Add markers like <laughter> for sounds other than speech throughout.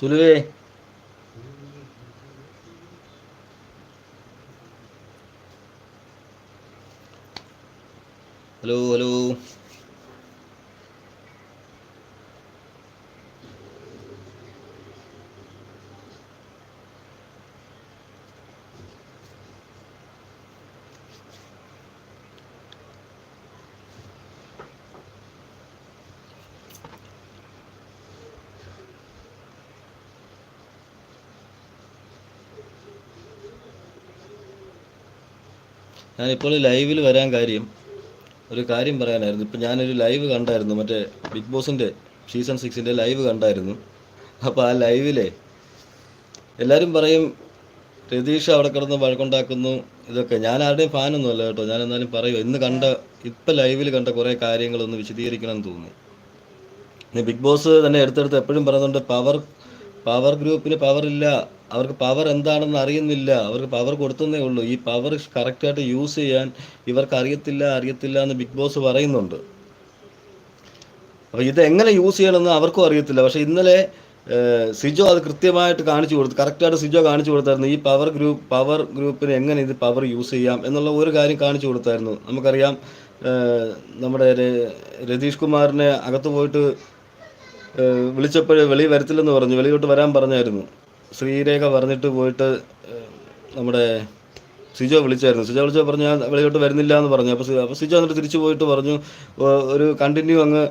സുലുവേ hello hello ഞാനിപ്പോൾ ലൈവിൽ വരാൻ കാര്യം ഒരു കാര്യം പറയാനായിരുന്നു. ഇപ്പം ഞാനൊരു ലൈവ് കണ്ടായിരുന്നു. മറ്റേ ബിഗ് ബോസിന്റെ സീസൺ സിക്സിന്റെ ലൈവ് കണ്ടായിരുന്നു. അപ്പോൾ ആ ലൈവിലെ എല്ലാവരും പറയും രതീഷ് അവിടെ കിടന്ന് വഴക്കുണ്ടാക്കുന്നു ഇതൊക്കെ. ഞാൻ ആരുടെയും ഫാനൊന്നും അല്ല കേട്ടോ. ഞാൻ എന്നാലും പറയും ഇന്ന് കണ്ട ഇപ്പം ലൈവിൽ കണ്ട കുറേ കാര്യങ്ങളൊന്ന് വിശദീകരിക്കണം എന്ന് തോന്നി ഇന്ന് ബിഗ് ബോസ് തന്നെ എടുത്തെടുത്ത് എപ്പോഴും പറയുന്നുണ്ട് പവർ പവർ ഗ്രൂപ്പിന് പവർ ഇല്ല. അവർക്ക് പവർ എന്താണെന്ന് അറിയുന്നില്ല. അവർക്ക് പവർ കൊടുത്തതേ ഉള്ളൂ. ഈ പവർ കറക്റ്റായിട്ട് യൂസ് ചെയ്യാൻ ഇവർക്ക് അറിയത്തില്ല അറിയത്തില്ല എന്ന് ബിഗ് ബോസ് പറയുന്നുണ്ട്. അപ്പോൾ ഇത് എങ്ങനെ യൂസ് ചെയ്യണമെന്ന് അവർക്കും അറിയത്തില്ല. പക്ഷേ ഇന്നലെ സിജോ അത് കൃത്യമായിട്ട് കാണിച്ചു കൊടുത്തു കറക്റ്റായിട്ട് സിജോ കാണിച്ചു കൊടുത്തായിരുന്നു. ഈ പവർ ഗ്രൂപ്പ് പവർ ഗ്രൂപ്പിന് എങ്ങനെ ഇത് പവർ യൂസ് ചെയ്യാം എന്നുള്ള ഒരു കാര്യം കാണിച്ചു കൊടുത്തായിരുന്നു. നമുക്കറിയാം നമ്മുടെ രതീഷ് കുമാറിനെ അകത്ത് പോയിട്ട് വിളിച്ചപ്പോൾ വെളി വരത്തില്ലെന്ന് പറഞ്ഞു. വെളിയോട്ട് വരാൻ പറഞ്ഞായിരുന്നു. ശ്രീരേഖ പറഞ്ഞിട്ട് പോയിട്ട് നമ്മുടെ സിജോ വിളിച്ചായിരുന്നു. സിജോ വിളിച്ചോ പറഞ്ഞു ഞാൻ വെളിയോട്ട് വരുന്നില്ല എന്ന് പറഞ്ഞു. അപ്പോൾ അപ്പോൾ സിജോ എന്നിട്ട് തിരിച്ചു പോയിട്ട് പറഞ്ഞു ഒരു കണ്ടിന്യൂ അങ്ങ്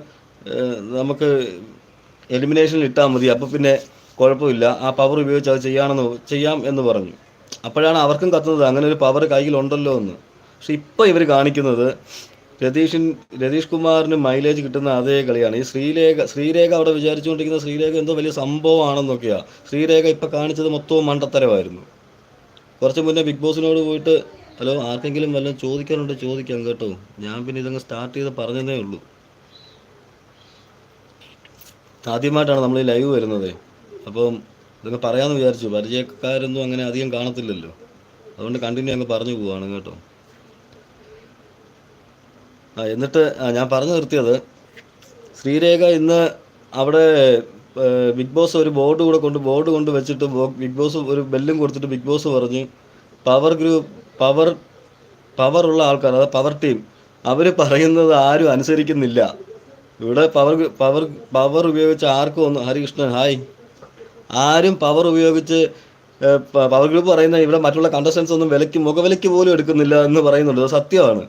നമുക്ക് എലിമിനേഷനിൽ ഇട്ടാൽ മതി. അപ്പോൾ പിന്നെ കുഴപ്പമില്ല. ആ പവർ ഉപയോഗിച്ച് അത് ചെയ്യാണെന്ന് ചെയ്യാം എന്ന് പറഞ്ഞു. അപ്പോഴാണ് അവർക്കും കത്തുന്നത്. അങ്ങനെ ഒരു പവർ കയ്യിലുണ്ടല്ലോ എന്ന്. പക്ഷെ ഇപ്പോൾ ഇവർ കാണിക്കുന്നത് രതീഷിൻ രതീഷ് കുമാറിന് മൈലേജ് കിട്ടുന്ന അതേ കളിയാണ്. ഈ ശ്രീലേഖ ശ്രീരേഖ അവിടെ വിചാരിച്ചുകൊണ്ടിരിക്കുന്ന ശ്രീരേഖ എന്തോ വലിയ സംഭവമാണെന്നൊക്കെയാണ് ശ്രീരേഖ ഇപ്പൊ കാണിച്ചത് മൊത്തവും മണ്ടത്തരമായിരുന്നു. കുറച്ച് മുന്നേ ബിഗ് ബോസിനോട് പോയിട്ട് ഹലോ ആർക്കെങ്കിലും വല്ലതും ചോദിക്കാനുണ്ട് ചോദിക്കാം കേട്ടോ. ഞാൻ പിന്നെ ഇതങ്ങ് സ്റ്റാർട്ട് ചെയ്ത് പറഞ്ഞതേ ഉള്ളൂ. ആദ്യമായിട്ടാണ് നമ്മൾ ഈ ലൈവ് വരുന്നത്. അപ്പം ഇതൊക്കെ പറയാമെന്ന് വിചാരിച്ചു. പരിചയക്കാരൊന്നും അങ്ങനെ അധികം കാണത്തില്ലല്ലോ. അതുകൊണ്ട് കണ്ടിന്യൂ അങ്ങ് പറഞ്ഞു പോവാണ് കേട്ടോ. എന്നിട്ട് ഞാൻ പറഞ്ഞു നിർത്തിയത് ശ്രീരേഖ ഇന്ന് അവിടെ ബിഗ് ബോസ് ഒരു ബോർഡ് കൂടെ കൊണ്ട് ബോർഡ് കൊണ്ട് വെച്ചിട്ട് ബിഗ് ബോസ് ഒരു ബെല്ലും കൊടുത്തിട്ട് ബിഗ് ബോസ് പറഞ്ഞ് പവർ ഗ്രൂപ്പ് പവർ പവർ ഉള്ള ആൾക്കാർ അതായത് പവർ ടീം അവർ പറയുന്നത് ആരും അനുസരിക്കുന്നില്ല. ഇവിടെ പവർ പവർ പവർ ഉപയോഗിച്ച് ആർക്കും ഒന്നും ഹരികൃഷ്ണൻ ഹായ്. ആരും പവർ ഉപയോഗിച്ച് പവർ ഗ്രൂപ്പ് പറയുന്ന ഇവിടെ മറ്റുള്ള കണ്ടസ്റ്റൻസ് ഒന്നും വിലയ്ക്ക് മുഖവിലയ്ക്ക് പോലും എടുക്കുന്നില്ല എന്ന് പറയുന്നുണ്ട്. അത് സത്യമാണ്.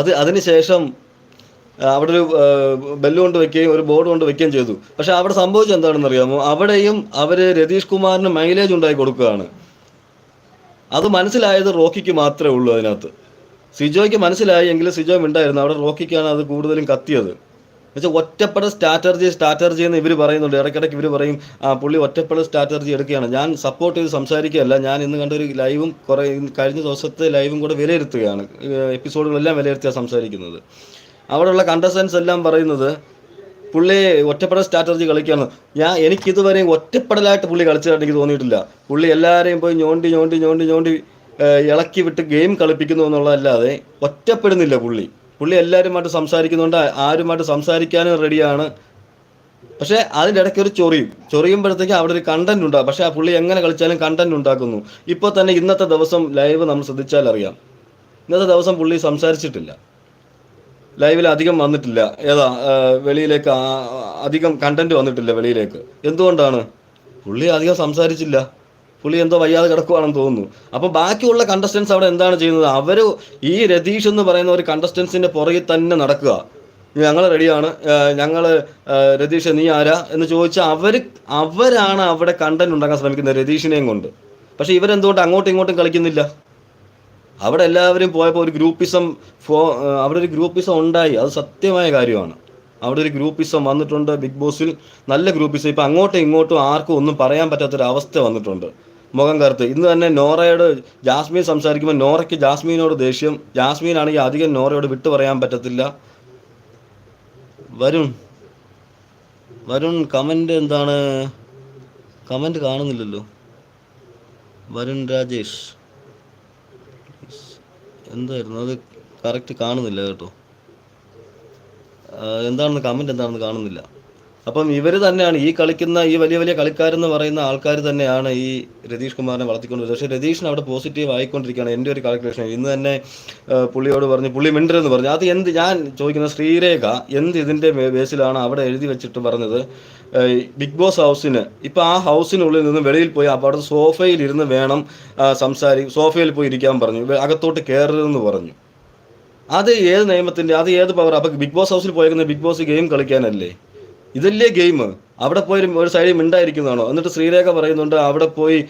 അത് അതിനുശേഷം അവിടെ ഒരു ബെല്ല് കൊണ്ട് വെക്കുകയും ഒരു ബോർഡ് കൊണ്ട് വെക്കുകയും ചെയ്തു. പക്ഷെ അവിടെ സംഭവിച്ചത് എന്താണെന്ന് അറിയാമോ? അവിടെയും അവർ രതീഷ് കുമാറിന് മൈലേജ് ഉണ്ടായി കൊടുക്കുകയാണ്. അത് മനസ്സിലായത് റോക്കിക്ക് മാത്രമേ ഉള്ളൂ അതിനകത്ത്. സിജോയ്ക്ക് മനസ്സിലായി എങ്കിലും സിജോ ഉണ്ടായിരുന്നു അവിടെ റോക്കിക്കാണ് അത് കൂടുതലും കത്തിയത്. എന്നുവെച്ചാൽ ഒറ്റപ്പെടൽ സ്ട്രാറ്റർജി സ്ട്രാറ്റർജി എന്ന് ഇവർ പറയുന്നുണ്ട്. ഇടയ്ക്കിടയ്ക്ക് ഇവർ പറയും പുള്ളി ഒറ്റപ്പെടൽ സ്ട്രാറ്റർജി എടുക്കുകയാണ്. ഞാൻ സപ്പോർട്ട് ചെയ്ത് സംസാരിക്കുകയല്ല. ഞാൻ ഇന്ന് കണ്ട ഒരു ലൈവും കുറേ കഴിഞ്ഞ ദിവസത്തെ ലൈവും കൂടെ വിലയിരുത്തുകയാണ്. എപ്പിസോഡുകളെല്ലാം വിലയിരുത്തിയാണ് സംസാരിക്കുന്നത്. അവിടെയുള്ള കണ്ടസ്റ്റൻസ് എല്ലാം പറയുന്നത് പുള്ളി ഒറ്റപ്പെടൽ സ്ട്രാറ്റജി കളിക്കുകയാണ്. ഞാൻ എനിക്കിതുവരെ ഒറ്റപ്പെടലായിട്ട് പുള്ളി കളിച്ചതായിട്ട് എനിക്ക് തോന്നിയിട്ടില്ല. പുള്ളി എല്ലാവരെയും പോയി ഞോണ്ടി ഞോണ്ടി ഞോണ്ടി ഞോണ്ടി ഇളക്കി വിട്ട് ഗെയിം കളിപ്പിക്കുന്നു എന്നുള്ളതല്ലാതെ ഒറ്റപ്പെടുന്നില്ല പുള്ളി. പുള്ളി എല്ലാവരുമായിട്ട് സംസാരിക്കുന്നുണ്ട് ആരുമായിട്ട് സംസാരിക്കാനും റെഡിയാണ് പക്ഷേ അതിന്റെ ഇടയ്ക്ക് ഒരു ചൊറിയും. ചൊറിയുമ്പോഴത്തേക്ക് അവിടെ ഒരു കണ്ടന്റ് ഉണ്ടാകും പക്ഷേ ആ പുള്ളി എങ്ങനെ കളിച്ചാലും കണ്ടന്റ് ഉണ്ടാക്കുന്നു. ഇപ്പോൾ തന്നെ ഇന്നത്തെ ദിവസം ലൈവ് നമ്മൾ ശ്രദ്ധിച്ചാൽ അറിയാം. ഇന്നത്തെ ദിവസം പുള്ളി സംസാരിച്ചിട്ടില്ല. ലൈവിൽ അധികം വന്നിട്ടില്ല. ഏതാ വെളിയിലേക്ക് അധികം കണ്ടന്റ് വന്നിട്ടില്ല വെളിയിലേക്ക്. എന്തുകൊണ്ടാണ്? പുള്ളി അധികം സംസാരിച്ചില്ല. പുള്ളി എന്തോ വയ്യാതെ കിടക്കുവാണെന്ന് തോന്നുന്നു. അപ്പോൾ ബാക്കിയുള്ള കണ്ടസ്റ്റൻസ് അവിടെ എന്താണ് ചെയ്യുന്നത്? അവർ ഈ രതീഷ് എന്ന് പറയുന്ന ഒരു കണ്ടസ്റ്റൻസിന്റെ പുറകിൽ തന്നെ നടക്കുക. ഞങ്ങൾ റെഡിയാണ് ഞങ്ങൾ രതീഷ് നീ ആരാ? എന്ന് ചോദിച്ചാൽ അവർ അവരാണ് അവിടെ കണ്ടന്റ് ഉണ്ടാക്കാൻ ശ്രമിക്കുന്നത് രതീഷിനെയും കൊണ്ട്. പക്ഷെ ഇവരെന്തുകൊണ്ട് അങ്ങോട്ടും ഇങ്ങോട്ടും കളിക്കുന്നില്ല? അവിടെ എല്ലാവരും പോയപ്പോൾ ഒരു ഗ്രൂപ്പിസം ഫോ അവിടെ ഒരു ഗ്രൂപ്പിസം ഉണ്ടായി. അത് സത്യമായ കാര്യമാണ്. അവിടെ ഒരു ഗ്രൂപ്പിസം വന്നിട്ടുണ്ട് ബിഗ് ബോസിൽ. നല്ല ഗ്രൂപ്പിസം ഇപ്പം അങ്ങോട്ടും ഇങ്ങോട്ടും ആർക്കും ഒന്നും പറയാൻ പറ്റാത്തൊരവസ്ഥ വന്നിട്ടുണ്ട്. മുഖം കറുത്ത്. ഇന്ന് തന്നെ നോറയോട് ജാസ്മിൻ സംസാരിക്കുമ്പോൾ നോറയ്ക്ക് ജാസ്മിനോട് ദേഷ്യം. ജാസ്മീൻ ആണെങ്കിൽ അധികം നോറയോട് വിട്ടു പറയാൻ പറ്റത്തില്ല. വരുൺ. വരുൺ കമന്റ് എന്താണ്? കമന്റ് കാണുന്നില്ലല്ലോ. വരുൺ രാജേഷ്. എന്തായിരുന്നു? അത് കറക്റ്റ് കാണുന്നില്ല കേട്ടോ. എന്താണെന്ന് കമന്റ് എന്താണെന്ന് കാണുന്നില്ല. അപ്പം ഇവർ തന്നെയാണ് ഈ കളിക്കുന്ന ഈ വലിയ വലിയ കളിക്കാരെന്ന് പറയുന്ന ആൾക്കാർ തന്നെയാണ് ഈ രതീഷ് കുമാറിനെ വളർത്തിക്കൊണ്ട് വരുന്നത് പക്ഷേ രതീഷിന് അവിടെ പോസിറ്റീവ് ആയിക്കൊണ്ടിരിക്കുകയാണ് എന്റെ ഒരു കാൽക്കുലേഷൻ ഇന്ന് തന്നെ പുള്ളിയോട് പറഞ്ഞു പുള്ളി മിണ്ടരെന്ന് പറഞ്ഞു. അത് എന്ത് ഞാൻ ചോദിക്കുന്ന ശ്രീരേഖ എന്ത് ഇതിന്റെ ബേസിലാണ് അവിടെ എഴുതി വെച്ചിട്ട് പറഞ്ഞത്? ബിഗ് ബോസ് ഹൗസിന്. ഇപ്പം ആ ഹൗസിനുള്ളിൽ നിന്ന് വെളിയിൽ പോയി അപ്പോൾ അവിടെ സോഫയിൽ ഇരുന്ന് വേണം സംസാരി സോഫയിൽ പോയി ഇരിക്കാൻ പറഞ്ഞു. അകത്തോട്ട് കയറരുതെന്ന് പറഞ്ഞു. അത് ഏത് നിയമത്തിന്റെ അത് ഏത് പവർ അപ്പൊ ബിഗ് ബോസ് ഹൗസിൽ പോയേക്കുന്ന ബിഗ് ബോസ് ഗെയിം കളിക്കാനല്ലേ? ഇതല്ലേ ഗെയിം? അവിടെ പോയി ഒരു- സൈഡിൽ മിണ്ടായിരിക്കുന്നതാണോ? എന്നിട്ട് ശ്രീരേഖ പറയുന്നുണ്ട് അവിടെ പോയി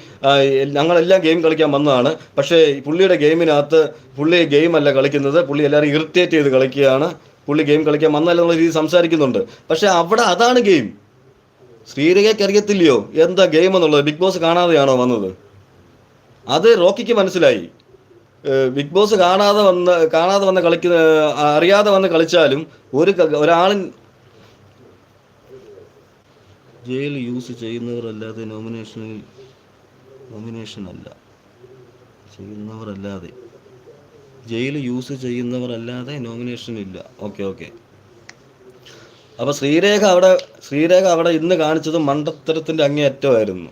ഞങ്ങളെല്ലാം ഗെയിം കളിക്കാൻ വന്നതാണ്. പക്ഷേ പുള്ളിയുടെ ഗെയിമിനകത്ത് പുള്ളി ഗെയിം അല്ല കളിക്കുന്നത്. പുള്ളി എല്ലാവരും ഇറിറ്റേറ്റ് ചെയ്ത് കളിക്കുകയാണ്. പുള്ളി ഗെയിം കളിക്കാൻ വന്നല്ല എന്നുള്ള രീതി സംസാരിക്കുന്നുണ്ട്. പക്ഷേ അവിടെ അതാണ് ഗെയിം. ശ്രീരേഖയ്ക്ക് അറിയത്തില്ലയോ? എന്താ ഗെയിം എന്നുള്ളത്? ബിഗ് ബോസ് കാണാതെയാണോ വന്നത്? അത് റോക്കിക്ക് മനസ്സിലായി. ബിഗ് ബോസ് കാണാതെ വന്ന് കാണാതെ വന്ന് കളിക്കുന്ന അറിയാതെ വന്ന് കളിച്ചാലും ഒരു ഒരാളിൻ ജയിൽ യൂസ് ചെയ്യുന്നവരല്ലാതെ നോമിനേഷനിൽ നോമിനേഷൻ അല്ല. ചെയ്യുന്നവരല്ലാതെ. ജയിൽ യൂസ് ചെയ്യുന്നവരല്ലാതെ നോമിനേഷൻ ഇല്ല. ഓക്കെ ഓക്കെ അപ്പോൾ ശ്രീരേഖ അവിടെ ശ്രീരേഖ അവിടെ ഇന്ന് കാണിച്ചത് മണ്ടത്തരത്തിന്റെ അങ്ങേയറ്റമായിരുന്നു.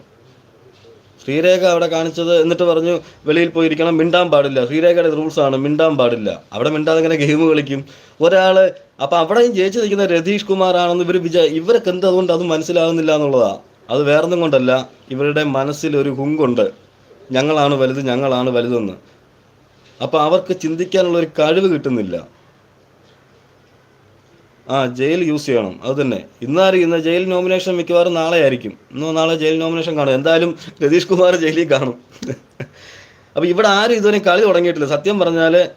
ശ്രീരേഖ അവിടെ കാണിച്ചത് എന്നിട്ട് പറഞ്ഞു വെളിയിൽ പോയിരിക്കണം മിണ്ടാൻ പാടില്ല. ശ്രീരേഖയുടെ റൂൾസ് ആണ് മിണ്ടാൻ പാടില്ല. അവിടെ മിണ്ടാതെ ഇങ്ങനെ ഗെയിം കളിക്കും. ഒരാൾ അപ്പം അവിടെയും ജയിച്ചു നിൽക്കുന്ന രതീഷ് കുമാർ ആണെന്ന് ഇവർ വിചാ ഇവർക്ക് എന്ത് അതുകൊണ്ട് അത് മനസ്സിലാകുന്നില്ല എന്നുള്ളതാ. അത് വേറൊന്നും കൊണ്ടല്ല. ഇവരുടെ മനസ്സിൽ ഒരു ഹുങ്കുണ്ട്. ഞങ്ങളാണ് വലുത് ഞങ്ങളാണ് വലുതെന്ന്. അപ്പം അവർക്ക് ചിന്തിക്കാനുള്ള ഒരു കഴിവ് കിട്ടുന്നില്ല. ആ ജയിൽ യൂസ് ചെയ്യണം. അത് തന്നെ. ഇന്നാരും ഇന്ന് ജയിൽ നോമിനേഷൻ മിക്കവാറും നാളെ ആയിരിക്കും. ഇന്ന് നാളെ ജയിൽ നോമിനേഷൻ കാണും. എന്തായാലും രതീഷ് കുമാർ ജയിലിൽ കാണും. <laughs> അപ്പോൾ ഇവിടെ ആരും ഇതുവരെ കളി തുടങ്ങിയിട്ടില്ല. സത്യം പറഞ്ഞാൽ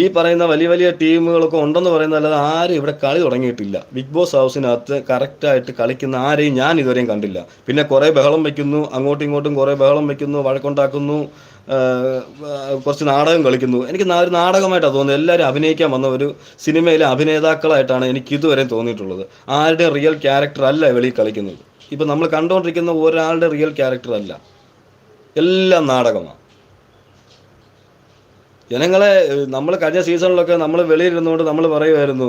ഈ പറയുന്ന വലിയ വലിയ ടീമുകളൊക്കെ ഉണ്ടെന്ന് പറയുന്നതല്ലാതെ ആരും ഇവിടെ കളി തുടങ്ങിയിട്ടില്ല. ബിഗ് ബോസ് ഹൗസിനകത്ത് കറക്റ്റായിട്ട് കളിക്കുന്ന ആരെയും ഞാൻ ഇതുവരെയും കണ്ടില്ല. പിന്നെ കുറേ ബഹളം വയ്ക്കുന്നു അങ്ങോട്ടും ഇങ്ങോട്ടും കുറേ ബഹളം വയ്ക്കുന്നു വഴക്കുണ്ടാക്കുന്നു കുറച്ച് നാടകം കളിക്കുന്നു. എനിക്ക് ഒരു നാടകമായിട്ടാണ് തോന്നുന്നത്. എല്ലാവരും അഭിനയിക്കാൻ വന്ന ഒരു സിനിമയിലെ അഭിനേതാക്കളായിട്ടാണ് എനിക്ക് ഇതുവരെ തോന്നിയിട്ടുള്ളത്. ആരുടെ റിയൽ ക്യാരക്ടർ അല്ല വെളിയിൽ കളിക്കുന്നത്? ഇപ്പം നമ്മൾ കണ്ടുകൊണ്ടിരിക്കുന്ന ഒരാളുടെ റിയൽ ക്യാരക്ടർ അല്ല. എല്ലാം നാടകമാണ്. ജനങ്ങളെ നമ്മൾ കഴിഞ്ഞ സീസണിലൊക്കെ നമ്മൾ വെളിയിലിരുന്നുകൊണ്ട് നമ്മൾ പറയുമായിരുന്നു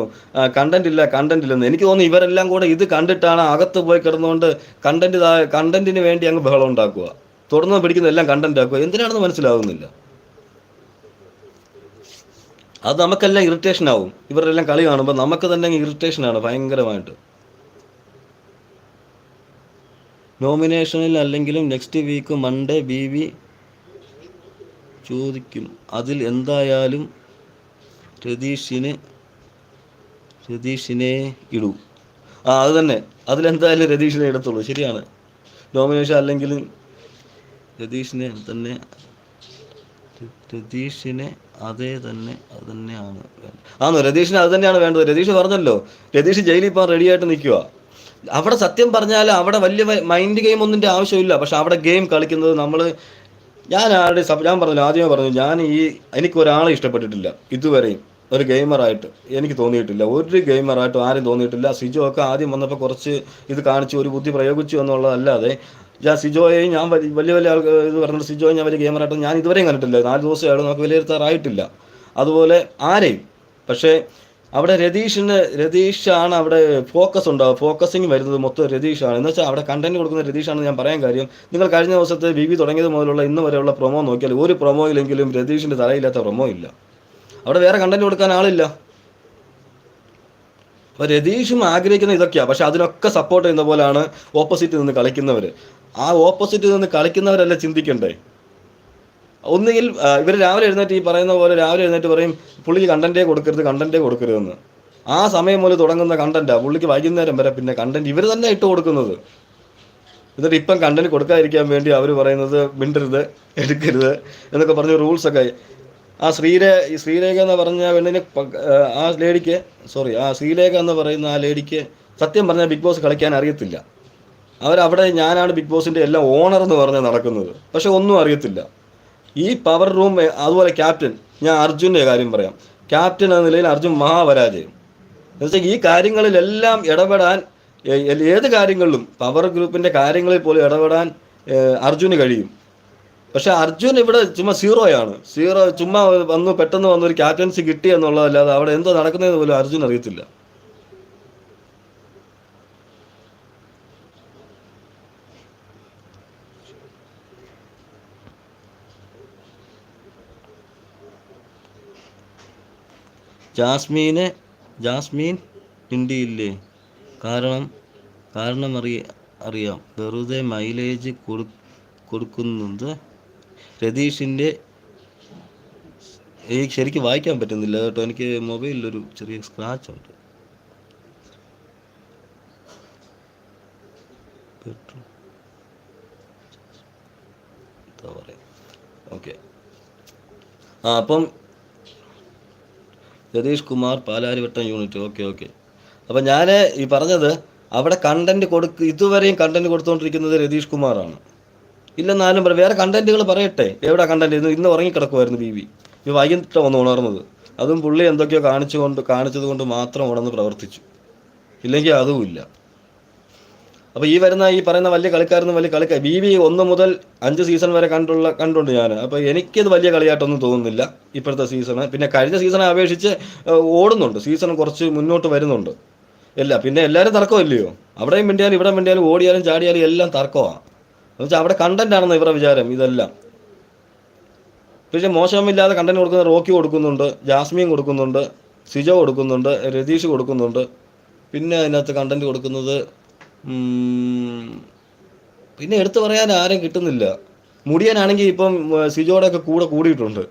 കണ്ടന്റ് ഇല്ല കണ്ടന്റ് ഇല്ലെന്ന്. എനിക്ക് തോന്നുന്നു ഇവരെല്ലാം കൂടെ ഇത് കണ്ടിട്ടാണ് അകത്ത് പോയി കിടന്നുകൊണ്ട് കണ്ടന്റ് കണ്ടന്റിന് വേണ്ടി അങ്ങ് ബഹളം ഉണ്ടാക്കുക. തുടർന്ന് പിടിക്കുന്ന എല്ലാം കണ്ടന്റ് ആക്കുക. എന്തിനാണെന്ന് മനസ്സിലാവുന്നില്ല. അത് നമുക്കെല്ലാം ഇറിറ്റേഷൻ ആവും. ഇവരുടെ എല്ലാം കളി കാണുമ്പോൾ നമുക്ക് തന്നെ ഇറിറ്റേഷൻ ആണ് ഭയങ്കരമായിട്ട്. നോമിനേഷനിൽ അല്ലെങ്കിലും next week Monday B V ചോദിക്കും. അതിൽ എന്തായാലും രതീഷിന് രതീഷിനെ ഇടൂ. ആ അത് തന്നെ. അതിലെന്തായാലും രതീഷിനെ ഇടത്തുള്ളൂ. ശരിയാണ്. നോമിനേഷൻ അല്ലെങ്കിൽ രതീഷിനെ തന്നെ രതീഷിനെ അതേ തന്നെ അത് തന്നെയാണ്. ആണോ രതീഷിന് അത് തന്നെയാണ് വേണ്ടത്. രതീഷ് പറഞ്ഞല്ലോ രതീഷ് ജയിലിൽ ഇപ്പം റെഡി ആയിട്ട് നിൽക്കുക അവിടെ സത്യം പറഞ്ഞാൽ അവിടെ വലിയ മൈൻഡ് ഗെയിം ഒന്നിന്റെ ആവശ്യമില്ല. പക്ഷെ അവിടെ ഗെയിം കളിക്കുന്നത് നമ്മൾ ഞാൻ ആരുടെ ഞാൻ പറഞ്ഞു ആദ്യമേ പറഞ്ഞു ഞാൻ ഈ എനിക്ക് ഒരാളെ ഇഷ്ടപ്പെട്ടിട്ടില്ല ഇതുവരെയും. ഒരു ഗെയിമറായിട്ട് എനിക്ക് തോന്നിയിട്ടില്ല. ഒരു ഗെയിമറായിട്ടും ആരും തോന്നിയിട്ടില്ല. സിജോ ഒക്കെ ആദ്യം വന്നപ്പോൾ കുറച്ച് ഇത് കാണിച്ചു ഒരു ബുദ്ധി പ്രയോഗിച്ചു എന്നുള്ളതല്ലാതെ ഞാൻ സിജോയെയും ഞാൻ വലിയ വലിയ വലിയ ആൾ ഇത് പറഞ്ഞിട്ട് സിജോയെ ഞാൻ വലിയ ഗെയിമറായിട്ട് ഞാൻ ഇതുവരെയും കണ്ടിട്ടില്ല. നാല് ദിവസമായിട്ട് നമുക്ക് വിലയിരുത്താറായിട്ടില്ല. അതുപോലെ ആരെയും. പക്ഷേ അവിടെ രതീഷിന് രതീഷാണ് അവിടെ ഫോക്കസ് ഉണ്ടാവുക ഫോക്കസിങ് വരുന്നത് മൊത്തം രതീഷാണ്. എന്ന് വെച്ചാൽ അവിടെ കണ്ടന്റ് കൊടുക്കുന്ന രതീഷാണ് ഞാൻ പറയാൻ കാര്യം. നിങ്ങൾ കഴിഞ്ഞ ദിവസത്തെ വി വി തുടങ്ങിയത് മുതലുള്ള ഇന്ന് വരെയുള്ള പ്രൊമോ നോക്കിയാൽ ഒരു പ്രൊമോയിലെങ്കിലും രതീഷിന്റെ തലയില്ലാത്ത പ്രൊമോ ഇല്ല. അവിടെ വേറെ കണ്ടന്റ് കൊടുക്കാൻ ആളില്ല. അപ്പോൾ രതീഷും ആഗ്രഹിക്കുന്ന ഇതൊക്കെയാണ് പക്ഷെ അതിനൊക്കെ സപ്പോർട്ട് ചെയ്യുന്ന പോലെയാണ് ഓപ്പോസിറ്റ് നിന്ന് കളിക്കുന്നവർ ആ ഓപ്പോസിറ്റ് നിന്ന് കളിക്കുന്നവരല്ല ചിന്തിക്കണ്ടേ? ഒന്നുകിൽ ഇവർ രാവിലെ എഴുന്നേറ്റ് ഈ പറയുന്ന പോലെ രാവിലെ എഴുന്നേറ്റ് പറയും പുള്ളിക്ക് കണ്ടന്റേ കൊടുക്കരുത് കണ്ടന്റേ കൊടുക്കരുതെന്ന്. ആ സമയം മുതൽ തുടങ്ങുന്ന കണ്ടന്റാ പുള്ളിക്ക് വൈകുന്നേരം വരെ പിന്നെ കണ്ടന്റ് ഇവർ തന്നെ ഇട്ട് കൊടുക്കുന്നത്. എന്നിട്ട് ഇപ്പം കണ്ടന്റ് കൊടുക്കാതിരിക്കാൻ വേണ്ടി അവർ പറയുന്നത് മിണ്ടരുത് എടുക്കരുത് എന്നൊക്കെ പറഞ്ഞ് റൂൾസൊക്കെ ആ ശ്രീരേ ഈ ശ്രീരേഖ എന്ന് പറഞ്ഞ പെണ്ണിന് ആ ലേഡിക്ക് സോറി ആ ശ്രീരേഖ എന്ന് പറയുന്ന ആ ലേഡിക്ക് സത്യം പറഞ്ഞാൽ ബിഗ് ബോസ് കളിക്കാൻ അറിയത്തില്ല. അവരവിടെ ഞാനാണ് ബിഗ് ബോസിന്റെ എല്ലാം ഓണർ എന്ന് പറഞ്ഞ് നടക്കുന്നത്. പക്ഷെ ഒന്നും അറിയത്തില്ല. ഈ പവർ റൂം അതുപോലെ ക്യാപ്റ്റൻ ഞാൻ അർജുന്റെ കാര്യം പറയാം. ക്യാപ്റ്റൻ എന്ന നിലയിൽ അർജുൻ മഹാപരാജയം. എന്നുവെച്ചാൽ ഈ കാര്യങ്ങളിലെല്ലാം ഇടപെടാൻ ഏത് കാര്യങ്ങളിലും പവർ ഗ്രൂപ്പിന്റെ കാര്യങ്ങളിൽ പോലും ഇടപെടാൻ അർജുന് കഴിയും. പക്ഷെ അർജുൻ ഇവിടെ ചുമ്മാ സീറോയാണ് സീറോ ചുമ്മാ വന്നു പെട്ടെന്ന് വന്നൊരു ക്യാപ്റ്റൻസി കിട്ടി എന്നുള്ളതല്ലാതെ അവിടെ എന്തോ നടക്കുന്നതെന്ന് പോലും അർജുൻ അറിയത്തില്ല. ജാസ്മീനെ ജാസ്മീൻ ഇണ്ടിയില്ലേ? കാരണം കാരണം അറിയ അറിയാം. വെറുതെ മൈലേജ് കൊടു കൊടുക്കുന്നത് രതീഷിന്റെ എനിക്ക് ശരിക്കും വായിക്കാൻ പറ്റുന്നില്ല കേട്ടോ. എനിക്ക് മൊബൈലിലൊരു ചെറിയ സ്ക്രാച്ച് ഉണ്ട് ഓക്കെ ആ അപ്പം Ratheesh Kumar Palarivattom unit. Okay okay. അപ്പം ഞാൻ ഈ പറഞ്ഞത് അവിടെ കണ്ടന്റ് കൊടുക്ക ഇതുവരെയും കണ്ടന്റ് കൊടുത്തുകൊണ്ടിരിക്കുന്നത് രതീഷ് കുമാറാണ് ഇല്ലെന്നാലും പറയും വേറെ കണ്ടന്റുകൾ പറയട്ടെ. എവിടെ കണ്ടന്റ് ഇന്ന് ഇന്ന് ഉറങ്ങിക്കിടക്കുമായിരുന്നു ബി വി. ഈ വൈകിട്ട് വന്ന് ഉണർന്നത്. അതും പുള്ളി എന്തൊക്കെയോ കാണിച്ചുകൊണ്ട് കാണിച്ചത് കൊണ്ട് മാത്രം ഉണർന്ന് പ്രവർത്തിച്ചു. ഇല്ലെങ്കിൽ അതുമില്ല. അപ്പോൾ ഈ വരുന്ന ഈ പറയുന്ന വലിയ കളിക്കാരെന്ന് വലിയ കളിക്കാർ ബി വി ഒന്ന് മുതൽ അഞ്ച് സീസൺ വരെ കണ്ടുള്ള കണ്ടുണ്ട് ഞാൻ അപ്പോൾ എനിക്കത് വലിയ കളിയായിട്ടൊന്നും തോന്നുന്നില്ല ഇപ്പോഴത്തെ സീസണ് പിന്നെ കഴിഞ്ഞ സീസണെ അപേക്ഷിച്ച് ഓടുന്നുണ്ട്. സീസൺ കുറച്ച് മുന്നോട്ട് വരുന്നുണ്ട്. ഇല്ല പിന്നെ എല്ലാവരും തർക്കമല്ലയോ? അവിടെയും മിണ്ടിയാലും ഇവിടെ മിണ്ടിയാലും ഓടിയാലും ചാടിയാലും എല്ലാം തർക്കമാണ് എന്ന് വെച്ചാൽ അവിടെ കണ്ടന്റ് ആണെന്ന് ഇവരുടെ വിചാരം ഇതെല്ലാം. പക്ഷേ മോശമില്ലാതെ കണ്ടന്റ് കൊടുക്കുന്ന റോക്കി കൊടുക്കുന്നുണ്ട് ജാസ്മിൻ കൊടുക്കുന്നുണ്ട് സിജോ കൊടുക്കുന്നുണ്ട് രതീഷ് കൊടുക്കുന്നുണ്ട്. പിന്നെ അതിനകത്ത് കണ്ടന്റ് കൊടുക്കുന്നത് പിന്നെ എടുത്തു പറയാൻ ആരും കിട്ടുന്നില്ല. മുടിയനാണെങ്കിൽ ഇപ്പം സിജോയുടെ ഒക്കെ കൂടെ കൂടിയിട്ടുണ്ട്.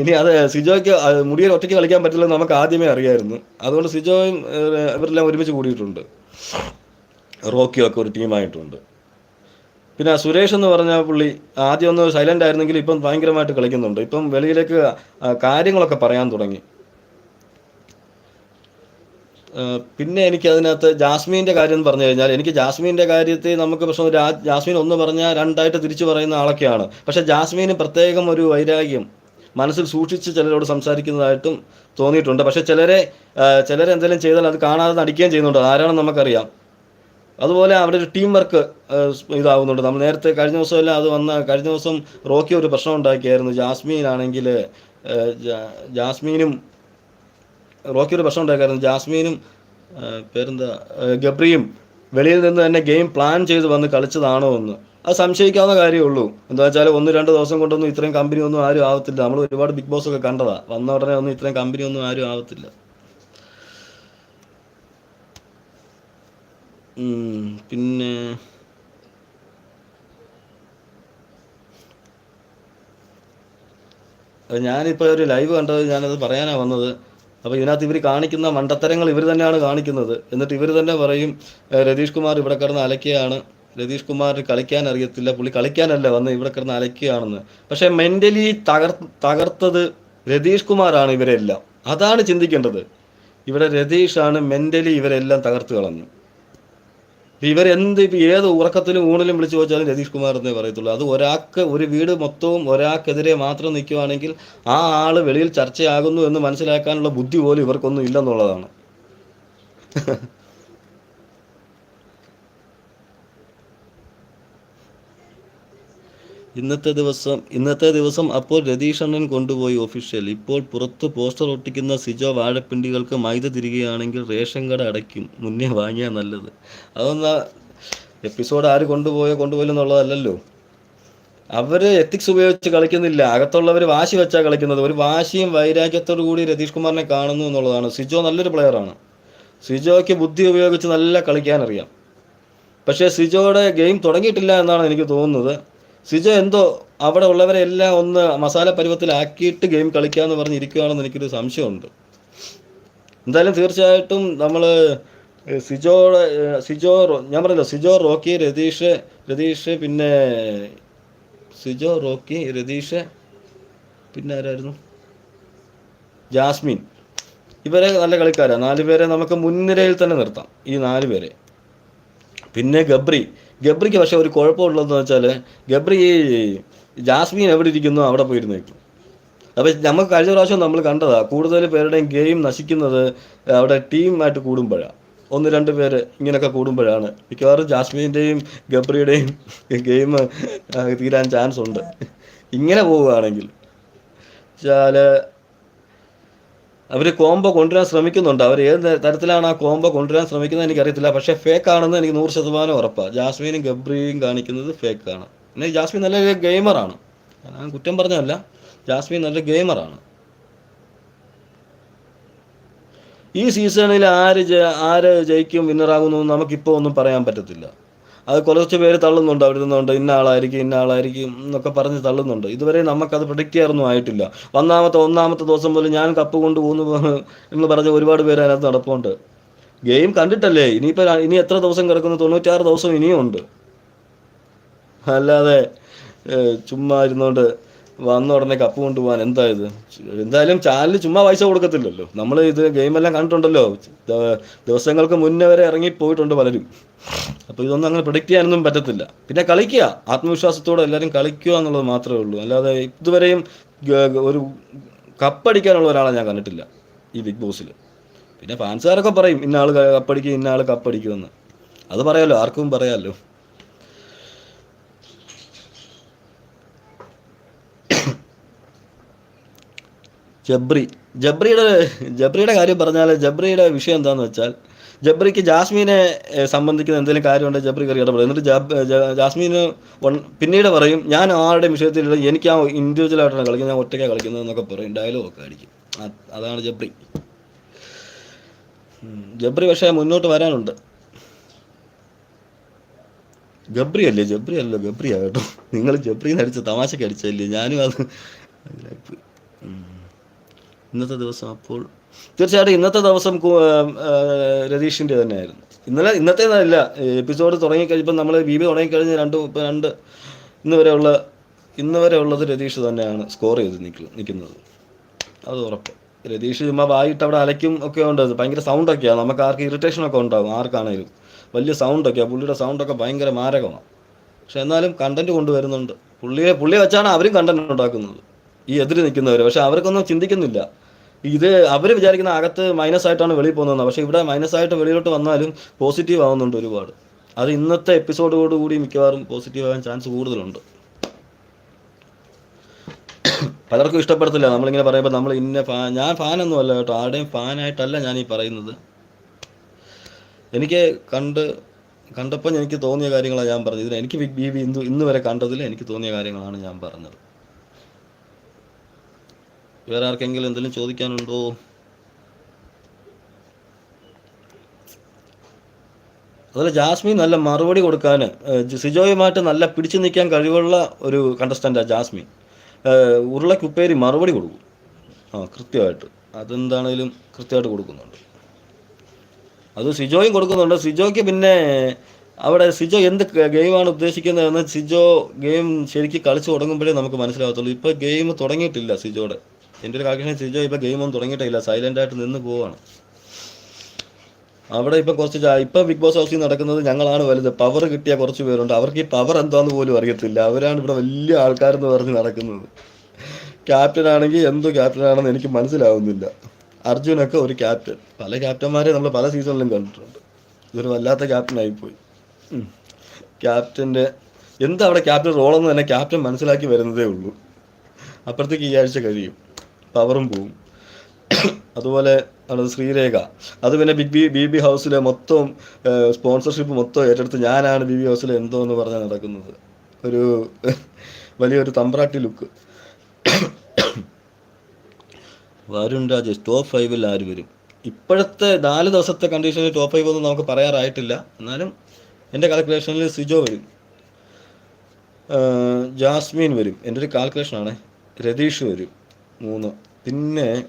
ഇനി അത് സിജോയ്ക്ക് മുടിയൻ ഒറ്റയ്ക്ക് കളിക്കാൻ പറ്റില്ലെന്ന് നമുക്ക് ആദ്യമേ അറിയായിരുന്നു. അതുകൊണ്ട് സിജോയും ഇവരെല്ലാം ഒരുമിച്ച് കൂടിയിട്ടുണ്ട്. റോക്കിയൊക്കെ ഒരു ടീമായിട്ടുണ്ട്. പിന്നെ സുരേഷ് എന്ന് പറഞ്ഞ പുള്ളി ആദ്യം ഒന്ന് സൈലന്റ് ആയിരുന്നെങ്കിൽ ഇപ്പം ഭയങ്കരമായിട്ട് കളിക്കുന്നുണ്ട്. ഇപ്പം വെളിയിലേക്ക് കാര്യങ്ങളൊക്കെ പറയാൻ തുടങ്ങി. പിന്നെ എനിക്ക് അതിനകത്ത് ജാസ്മീന്റെ കാര്യം എന്ന് പറഞ്ഞു കഴിഞ്ഞാൽ എനിക്ക് ജാസ്മീന്റെ കാര്യത്തിൽ നമുക്ക് പ്രശ്നം ജാസ്മീൻ ഒന്ന് പറഞ്ഞാൽ രണ്ടായിട്ട് തിരിച്ചു പറയുന്ന ആളൊക്കെയാണ്. പക്ഷേ ജാസ്മീന് പ്രത്യേകം ഒരു വൈരാഗ്യം മനസ്സിൽ സൂക്ഷിച്ച് ചിലരോട് സംസാരിക്കുന്നതായിട്ടും തോന്നിയിട്ടുണ്ട്. പക്ഷേ ചിലരെ ചിലരെ ചിലരെന്തെങ്കിലും ചെയ്താൽ അത് കാണാതെ നടിക്കുകയും ചെയ്യുന്നുണ്ട്. ആരാണെന്ന് നമുക്കറിയാം. അതുപോലെ അവിടെ ഒരു ടീം വർക്ക് ഇതാവുന്നുണ്ട്. നമ്മൾ നേരത്തെ കഴിഞ്ഞ ദിവസമെല്ലാം അത് വന്ന കഴിഞ്ഞ ദിവസം റോക്കി ഒരു പ്രശ്നം ഉണ്ടാക്കിയായിരുന്നു. ജാസ്മീൻ ആണെങ്കിൽ ജാസ്മീനും റോക്കി ഒരു പ്രശ്നം ഉണ്ടായിരുന്നു. ജാസ്മീനും പേരെന്താ ഗബ്രിയും വെളിയിൽ നിന്ന് തന്നെ ഗെയിം പ്ലാൻ ചെയ്ത് വന്ന് കളിച്ചതാണോ എന്ന്. അത് സംശയിക്കാവുന്ന കാര്യമേ ഉള്ളൂ എന്താ വെച്ചാൽ ഒന്ന് രണ്ട് ദിവസം കൊണ്ടൊന്നും ഇത്രയും കമ്പനി ഒന്നും ആരും ആവത്തില്ല. നമ്മൾ ഒരുപാട് ബിഗ് ബോസ് ഒക്കെ കണ്ടതാ. വന്ന ഉടനെ ഒന്നും ഇത്രയും കമ്പനി ഒന്നും ആരും ആവത്തില്ല. പിന്നെ ഞാനിപ്പോൾ ഒരു ലൈവ് കണ്ടത് ഞാനത് പറയാനാണ് വന്നത്. അപ്പോൾ ഇതിനകത്ത് ഇവർ കാണിക്കുന്ന മണ്ടത്തരങ്ങൾ ഇവർ തന്നെയാണ് കാണിക്കുന്നത്. എന്നിട്ട് ഇവർ തന്നെ പറയും രതീഷ് കുമാർ ഇവിടെ കിടന്ന് അലക്കുകയാണ്. രതീഷ് കുമാർ കളിക്കാൻ അറിയത്തില്ല. പുള്ളി കളിക്കാനല്ല വന്ന് ഇവിടെ കിടന്ന് അലക്കുകയാണെന്ന്. പക്ഷേ മെന്റലി തകർ തകർത്തത് രതീഷ് കുമാറാണ് ഇവരെല്ലാം. അതാണ് ചിന്തിക്കേണ്ടത്. ഇവിടെ രതീഷാണ് മെന്റലി ഇവരെല്ലാം തകർത്ത് കളഞ്ഞു ഇവരെന്ത് ഇപ്പം ഏത് ഉറക്കത്തിലും ഊണിലും വിളിച്ചു ചോദിച്ചാലും രതീഷ് കുമാർ എന്നേ പറയത്തുള്ളൂ. അത് ഒരാൾക്ക് ഒരു വീട് മൊത്തവും ഒരാൾക്കെതിരെ മാത്രം നിൽക്കുവാണെങ്കിൽ ആ ആൾ വെളിയിൽ ചർച്ചയാകുന്നു എന്ന് മനസ്സിലാക്കാനുള്ള ബുദ്ധി പോലും ഇവർക്കൊന്നും ഇല്ലെന്നുള്ളതാണ്. ഇന്നത്തെ ദിവസം ഇന്നത്തെ ദിവസം അപ്പോൾ രതീഷണ്ണൻ കൊണ്ടുപോയി ഒഫീഷ്യൽ ഇപ്പോൾ പുറത്ത് പോസ്റ്റർ ഒട്ടിക്കുന്ന സിജോ വാഴപ്പിണ്ടികൾക്ക് മൈദ തിരികെയാണെങ്കിൽ റേഷൻ കട അടയ്ക്കും. മുന്നേ വാങ്ങിയാൽ നല്ലത്. അതൊന്ന് എപ്പിസോഡ് ആര് കൊണ്ടുപോയോ കൊണ്ടുപോയില്ലെന്നുള്ളതല്ലല്ലോ അവർ എത്തിക്സ് ഉപയോഗിച്ച് കളിക്കുന്നില്ല. അകത്തുള്ളവർ വാശി വെച്ചാ കളിക്കുന്നത്. ഒരു വാശിയും വൈരാഗ്യത്തോടു കൂടി രതീഷ് കുമാറിനെ കാണുന്നു എന്നുള്ളതാണ്. സിജോ നല്ലൊരു പ്ലെയറാണ് സിജോയ്ക്ക് ബുദ്ധി ഉപയോഗിച്ച് നല്ല കളിക്കാനറിയാം പക്ഷേ സിജോയുടെ ഗെയിം തുടങ്ങിയിട്ടില്ല എന്നാണ് എനിക്ക് തോന്നുന്നത്. സിജോ എന്തോ അവിടെ ഉള്ളവരെ എല്ലാം ഒന്ന് മസാല പരുവത്തിലാക്കിയിട്ട് ഗെയിം കളിക്കാമെന്ന് പറഞ്ഞിരിക്കുകയാണെന്ന് എനിക്കൊരു സംശയമുണ്ട്. എന്തായാലും തീർച്ചയായിട്ടും നമ്മൾ സിജോ സിജോ ഞാൻ പറഞ്ഞല്ലോ സിജോ റോക്കി രതീഷ് രതീഷ് പിന്നെ സിജോ റോക്കി രതീഷ് പിന്നെ ആരായിരുന്നു? ജാസ്മിൻ. ഇവരെ നല്ല കളിക്കാരാണ് നാല് പേരെ നമുക്ക് മുൻനിരയിൽ തന്നെ നിർത്താം ഈ നാല് പേരെ. പിന്നെ ഗബ്രി. ഗബ്രിക്ക് പക്ഷെ ഒരു കുഴപ്പമുള്ളതെന്ന് വെച്ചാൽ ഗബ്രി ഈ ജാസ്മിൻ എവിടെ ഇരിക്കുന്നു അവിടെ പോയിരുന്നു നിൽക്കും. അപ്പം നമുക്ക് കഴിഞ്ഞ പ്രാവശ്യം നമ്മൾ കണ്ടതാ കൂടുതൽ പേരുടെയും ഗെയിം നശിക്കുന്നത് അവിടെ ടീമായിട്ട് കൂടുമ്പോഴാണ് ഒന്ന് രണ്ട് പേര് ഇങ്ങനെയൊക്കെ കൂടുമ്പോഴാണ്. മിക്കവാറും ജാസ്മിന്റെയും ഗബ്രിയുടെയും ഗെയിം തീരാൻ ചാൻസ് ഉണ്ട്. ഇങ്ങനെ പോവുകയാണെങ്കിൽ. വെച്ചാൽ അവർ കോംബോ കൊണ്ടുവരാൻ ശ്രമിക്കുന്നുണ്ട്. അവർ ഏത് തരത്തിലാണ് ആ കോംബോ കൊണ്ടുവരാൻ ശ്രമിക്കുന്നത് എനിക്കറിയത്തില്ല. പക്ഷേ ഫേക്ക് ആണെന്ന് എനിക്ക് നൂറ് ശതമാനം ഉറപ്പാണ് ജാസ്മിനും ഗബ്രിയും കാണിക്കുന്നത് ഫേക്ക് ഫേക്കാണ് പിന്നെ ജാസ്മിൻ നല്ല ഗെയിമറാണ് ഞാൻ കുറ്റം പറഞ്ഞതല്ല. ജാസ്മിൻ നല്ല ഗെയിമറാണ് ഈ സീസണിൽ ആര് ആര് ജയിക്കും വിന്നറാകുന്നു നമുക്കിപ്പോൾ ഒന്നും പറയാൻ പറ്റത്തില്ല. അത് കുറച്ച് പേര് തള്ളുന്നുണ്ട് അവിടെ നിന്നുണ്ട് ഇന്ന ആളായിരിക്കും ഇന്ന ആളായിരിക്കും എന്നൊക്കെ പറഞ്ഞ് തള്ളുന്നുണ്ട്. ഇതുവരെ നമുക്കത് പ്രൊഡിക്റ്റ് ചെയ്യാറൊന്നും ആയിട്ടില്ല. ഒന്നാമത്തെ ഒന്നാമത്തെ ദിവസം പോലും ഞാൻ കപ്പ് കൊണ്ട് പോകുന്നു എന്ന് പറഞ്ഞ് ഒരുപാട് പേര് അതിനകത്ത് നടപ്പുണ്ട്. ഗെയിം കണ്ടിട്ടല്ലേ? ഇനിയിപ്പോൾ ഇനി എത്ര ദിവസം കിടക്കുന്നു? തൊണ്ണൂറ്റാറ് ദിവസം ഇനിയും ഉണ്ട്. അല്ലാതെ ചുമ്മാ ഇരുന്നോണ്ട് വന്ന ഉടനെ കപ്പ് കൊണ്ടുപോകാൻ. എന്താ ഇത്? എന്തായാലും ചാനൽ ചുമ്മാ പൈസ കൊടുക്കത്തില്ലല്ലോ. നമ്മൾ ഇത് ഗെയിമെല്ലാം കണ്ടിട്ടുണ്ടല്ലോ. ദിവസങ്ങൾക്ക് മുന്നേ വരെ ഇറങ്ങി പോയിട്ടുണ്ട് പലരും. അപ്പോൾ ഇതൊന്നും അങ്ങനെ പ്രൊഡിക്റ്റ് ചെയ്യാനൊന്നും പറ്റത്തില്ല. പിന്നെ കളിക്കുക. ആത്മവിശ്വാസത്തോടെ എല്ലാവരും കളിക്കുക എന്നുള്ളത് മാത്രമേ ഉള്ളൂ. അല്ലാതെ ഇതുവരെയും ഒരു കപ്പടിക്കാനുള്ള ഒരാളെ ഞാൻ കണ്ടിട്ടില്ല ഈ ബിഗ് ബോസിൽ പിന്നെ ഫാൻസുകാരൊക്കെ പറയും ഇന്നാൾ കപ്പടിക്കും ഇന്നാൾ കപ്പടിക്കുമെന്ന് അത് പറയാമല്ലോ ആർക്കും പറയാമല്ലോ ജബ്രി. ജബ്രിയുടെ ജബ്രിയുടെ കാര്യം പറഞ്ഞാൽ ജബ്രിയുടെ വിഷയം എന്താണെന്ന് വെച്ചാൽ ജബ്രിക്ക് ജാസ്മീനെ സംബന്ധിക്കുന്ന എന്തെങ്കിലും കാര്യമുണ്ടെങ്കിൽ ജബ്രി കയറി ഇടപെടും. എന്നിട്ട് ജാസ്മീന് പിന്നീട് പറയും ഞാൻ ആരുടെ വിഷയത്തിൽ എനിക്ക് ആ ഇൻഡിവിജ്വലായിട്ടാണ് കളിക്കുന്നത് ഞാൻ ഒറ്റയ്ക്കാണ് കളിക്കുന്നത് എന്നൊക്കെ പറയും ഡയലോഗ് ഒക്കെ അടിക്കും. അതാണ് ജബ്രി. ജബ്രി പക്ഷേ മുന്നോട്ട് വരാനുണ്ട്. ഗബ്രി അല്ലേ? ജബ്രി അല്ല ഗബ്രിയാ കേട്ടോ. നിങ്ങൾ ജബ്രിന്ന് അടിച്ച തമാശക്ക് അടിച്ചല്ലേ ഞാനും അത്. ഇന്നത്തെ ദിവസം അപ്പോൾ തീർച്ചയായിട്ടും ഇന്നത്തെ ദിവസം രതീഷിന്റെ തന്നെയായിരുന്നു. ഇന്നലെ ഇന്നത്തെ അല്ല എപ്പിസോഡ് തുടങ്ങിക്കഴിഞ്ഞപ്പോൾ നമ്മൾ ബി ബി തുടങ്ങിക്കഴിഞ്ഞ് രണ്ട് ഇപ്പം രണ്ട് ഇന്ന് വരെയുള്ള ഇന്ന് വരെ ഉള്ളത് രതീഷ് തന്നെയാണ് സ്കോർ ചെയ്ത് നിൽക്കുന്നത് അത് ഉറപ്പ്. രതീഷ് ചുമ്മാ വായിട്ട് അവിടെ അലയ്ക്കും ഒക്കെ ഉണ്ട്. ഭയങ്കര സൗണ്ടൊക്കെയാണ് നമുക്ക് ആർക്ക് ഇറിറ്റേഷൻ ഒക്കെ ഉണ്ടാകും ആർക്കാണേലും. വലിയ സൗണ്ടൊക്കെയാണ് പുള്ളിയുടെ സൗണ്ടൊക്കെ ഭയങ്കര മാരകമാണ്. പക്ഷെ എന്നാലും കണ്ടന്റ് കൊണ്ടുവരുന്നുണ്ട്. പുള്ളിയെ പുള്ളിയെ വെച്ചാണ് അവരും കണ്ടന്റ് ഉണ്ടാക്കുന്നത്. ഈ എതിര് നിൽക്കുന്നവർ പക്ഷെ അവർക്കൊന്നും ചിന്തിക്കുന്നില്ല. ഇത് അവർ വിചാരിക്കുന്ന അകത്ത് മൈനസ് ആയിട്ടാണ് വെളിയിൽ പോകുന്നത് പക്ഷേ ഇവിടെ മൈനസ് ആയിട്ട് വെളിയിലോട്ട് വന്നാലും പോസിറ്റീവ് ആവുന്നുണ്ട് ഒരുപാട്. അത് ഇന്നത്തെ എപ്പിസോഡോട് കൂടി മിക്കവാറും പോസിറ്റീവ് ആകാൻ ചാൻസ് കൂടുതലുണ്ട്. പലർക്കും ഇഷ്ടപ്പെടത്തില്ല. നമ്മളിങ്ങനെ പറയുമ്പോൾ നമ്മൾ ഇന്ന ഫാൻ ഞാൻ ഫാനൊന്നും അല്ല കേട്ടോ. ആരുടെയും ഫാനായിട്ടല്ല ഞാൻ ഈ പറയുന്നത്. എനിക്ക് കണ്ട് കണ്ടപ്പോൾ എനിക്ക് തോന്നിയ കാര്യങ്ങളാണ് ഞാൻ പറഞ്ഞത്. ഇതിന് എനിക്ക് ബി ബി ഇന്ന് ഇന്ന് വരെ കണ്ടതിൽ എനിക്ക് തോന്നിയ കാര്യങ്ങളാണ് ഞാൻ പറഞ്ഞത്. വേറെ ആർക്കെങ്കിലും എന്തെങ്കിലും ചോദിക്കാനുണ്ടോ? അതുപോലെ ജാസ്മിൻ നല്ല മറുപടി കൊടുക്കാൻ സിജോയുമായിട്ട് നല്ല പിടിച്ചു നിൽക്കാൻ കഴിവുള്ള ഒരു കണ്ടസ്റ്റന്റാണ് ജാസ്മിൻ. ഉരുളക്കുപ്പേരി മറുപടി കൊടുക്കും. ആ കൃത്യമായിട്ട്. അതെന്താണേലും കൃത്യമായിട്ട് കൊടുക്കുന്നുണ്ട്. അത് സിജോയും കൊടുക്കുന്നുണ്ട്. സിജോയ്ക്ക് പിന്നെ അവിടെ സിജോ എന്ത് ഗെയിമാണ് ഉദ്ദേശിക്കുന്നതെന്ന് സിജോ ഗെയിം ശരിക്കും കളിച്ചു തുടങ്ങുമ്പോഴേ നമുക്ക് മനസ്സിലാകത്തുള്ളൂ. ഇപ്പോൾ ഗെയിം തുടങ്ങിയിട്ടില്ല സിജോയുടെ. എന്റെ ഒരു കാൽക്കുലേഷൻ സിജോ ഇപ്പോൾ ഗെയിമൊന്നും തുടങ്ങിയിട്ടില്ല. സൈലന്റ് ആയിട്ട് നിന്ന് പോവാണ്. അവിടെ ഇപ്പം കുറച്ച് ഇപ്പം ബിഗ് ബോസ് ഹൗസിൽ നടക്കുന്നത് ഞങ്ങളാണ് വലുത്. പവർ കിട്ടിയ കുറച്ച് പേരുണ്ട്. അവർക്ക് ഈ പവർ എന്താണെന്ന് പോലും അറിയത്തില്ല. അവരാണ് ഇവിടെ വലിയ ആൾക്കാരെന്ന് പറഞ്ഞ് നടക്കുന്നത്. ക്യാപ്റ്റൻ ആണെങ്കിൽ എന്തോ ക്യാപ്റ്റൻ ആണെന്ന് എനിക്ക് മനസ്സിലാവുന്നില്ല. അർജുനൊക്കെ ഒരു ക്യാപ്റ്റൻ പല ക്യാപ്റ്റന്മാരെ നമ്മൾ പല സീസണിലും കണ്ടിട്ടുണ്ട്. ഇതൊരു വല്ലാത്ത ഉം. ക്യാപ്റ്റന്റെ എന്താ അവിടെ ക്യാപ്റ്റൻ റോളെന്ന് തന്നെ ക്യാപ്റ്റൻ മനസ്സിലാക്കി വരുന്നതേ ഉള്ളൂ. അപ്പുറത്തേക്ക് ഈ ആഴ്ച കഴിയും. പവറും പോവും. അതുപോലെ ആണ് ശ്രീരേഖ. അത് പിന്നെ ബിഗ് ബി ബി ബി ഹൗസിലെ മൊത്തം സ്പോൺസർഷിപ്പ് മൊത്തം ഏറ്റെടുത്ത് ഞാനാണ് ബി ബി ഹൗസിലെ എന്തോ എന്ന് പറഞ്ഞാൽ നടക്കുന്നത്. ഒരു വലിയൊരു തമ്പ്രാട്ടി ലുക്ക്. വരുൺ രാജേഷ് ടോപ്പ് ഫൈവിൽ ആര് വരും? ഇപ്പോഴത്തെ നാല് ദിവസത്തെ കണ്ടീഷനിൽ ടോപ്പ് ഫൈവ് ഒന്നും നമുക്ക് പറയാറായിട്ടില്ല. എന്നാലും എന്റെ കാൽക്കുലേഷനിൽ സിജോ വരും. ജാസ്മിൻ വരും. എന്റെ ഒരു കാൽക്കുലേഷനാണ് രതീഷ് വരും. മൂന്ന്. പിന്നെ